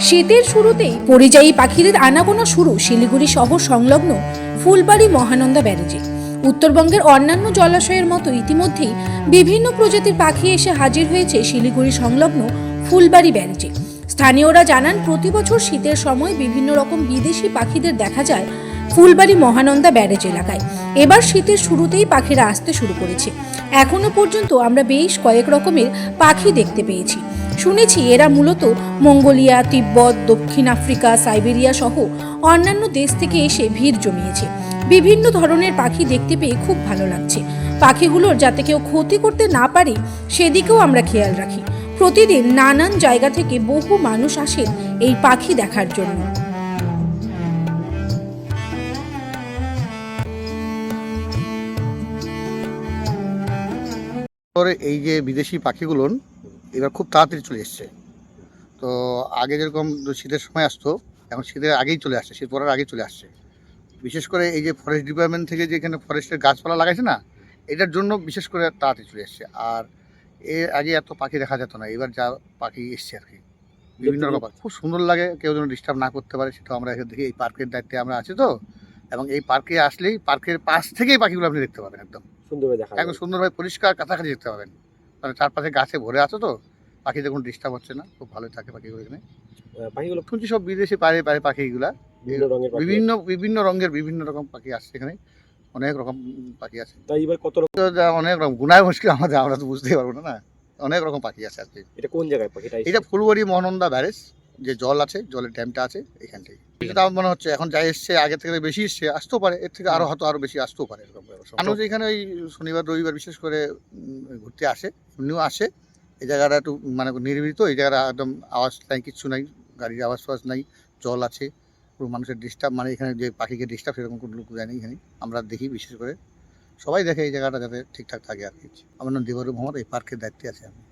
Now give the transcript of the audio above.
শীতের শুরুতেই পরিযায়ী পাখিদের আনাগোনা শুরু শিলিগুড়ি শহর সংলগ্ন ফুলবাড়ি মহানন্দা ব্যারেজে। উত্তরবঙ্গের অন্যান্য জলাশয়ের মতো ইতিমধ্যেই বিভিন্ন প্রজাতির পাখি এসে হাজির হয়েছে শিলিগুড়ি সংলগ্ন ফুলবাড়ি ব্যারেজে। স্থানীয়রা জানান, প্রতি বছর শীতের সময় বিভিন্ন রকম বিদেশি পাখিদের দেখা যায় ফুলবাড়ি মহানন্দা ব্যারেজ এলাকায়। এবার শীতের শুরুতেই পাখিরা আসতে শুরু করেছে। এখনও পর্যন্ত আমরা বেশ কয়েক রকমের পাখি দেখতে পেয়েছি। শুনেছি এরা মূলত মঙ্গোলিয়া, তিব্বত, দক্ষিণ আফ্রিকা, সাইবেরিয়া সহ অন্যান্য দেশ থেকে এসে ভিড় জমিয়েছে। বিভিন্ন ধরনের পাখি দেখতে পেয়ে খুব ভালো লাগছে। পাখিগুলোর যাতে কেউ ক্ষতি করতে না পারে, সেদিকেও আমরা খেয়াল রাখি। প্রতিদিন নানান জায়গা থেকে বহু মানুষ আসেন এই পাখি দেখার জন্য। এই যে বিদেশি পাখিগুলো এবার খুব তাড়াতাড়ি চলে এসছে। তো আগে যেরকম শীতের সময় আসতো এখন শীতের আগেই চলে আসছে শীত পড়ার আগেই চলে আসছে। বিশেষ করে এই যে ফরেস্ট ডিপার্টমেন্ট থেকে যে এখানে ফরেস্টের গাছপালা লাগাইছে না এটার জন্য বিশেষ করে তাড়াতাড়ি চলে এসছে। আর এর আগে এত পাখি দেখা যেত না এবার যা পাখি এসছে আর কি। বিভিন্ন রকম খুব সুন্দর লাগে কেউ যেন ডিস্টার্ব না করতে পারে সেটা আমরা এখান থেকে এই পার্কের দায়িত্বে আমরা আছি তো। এবং এই পার্কে আসলেই পার্কের পাশ থেকেই পাখিগুলো আপনি দেখতে পাবেন একদম। সুন্দরভাবে দেখা একদম সুন্দরভাবে পরিষ্কার কাছাকাছি দেখতে পাবেন। মানে চারপাশে গাছে ভরে আছে তো পাখিদের কোনো ডিস্টার্ব হচ্ছে না খুব ভালোই থাকে পাখিগুলো এখানে। পাখিগুলো শুনছি সব বিদেশি পায়ে পায়ে পাখিগুলা বিভিন্ন বিভিন্ন রঙের বিভিন্ন রকম পাখি আসছে এখানে অনেক রকম পাখি আছে। তাই এবার কত রকম অনেক রকম গুনায় মুশকিল আমাদের আমরা তো বুঝতেই পারব না না। অনেক রকম পাখি আছে আজকে। এটা কোন জায়গায় পাখিটা এটা ফুলবাড়ি মহানন্দা ব্যারেজ। যে জল আছে জলের ড্যামটা আছে এখান থেকে। এটা আমার মনে হচ্ছে এখন যা এসছে আগে থেকে বেশি এসছে আসতেও পারে এর থেকে আরও হয়তো আরও বেশি আসতেও পারে এরকম ব্যবস্থা। মানুষ এখানে ওই শনিবার রবিবার বিশেষ করে ঘুরতে আসে এমনিও আসে। এই জায়গাটা একটু মানে নিরিবিলি তো এই জায়গাটা একদম আওয়াজ নাই কিচ্ছু নাই গাড়ির আওয়াজ ফাওয়াজ নাই জল আছে পুরো মানুষের ডিস্টার্ব মানে এখানে যে পাখিকে ডিস্টার্ব সেরকম কোনো লোক যায় না এখানে। আমরা দেখি বিশেষ করে সবাই দেখে এই জায়গাটা যাতে ঠিকঠাক থাকে আর কি। আমার নাম দেবরু মোহাম্মদ এই পার্কের দায়িত্বে আছে আমি।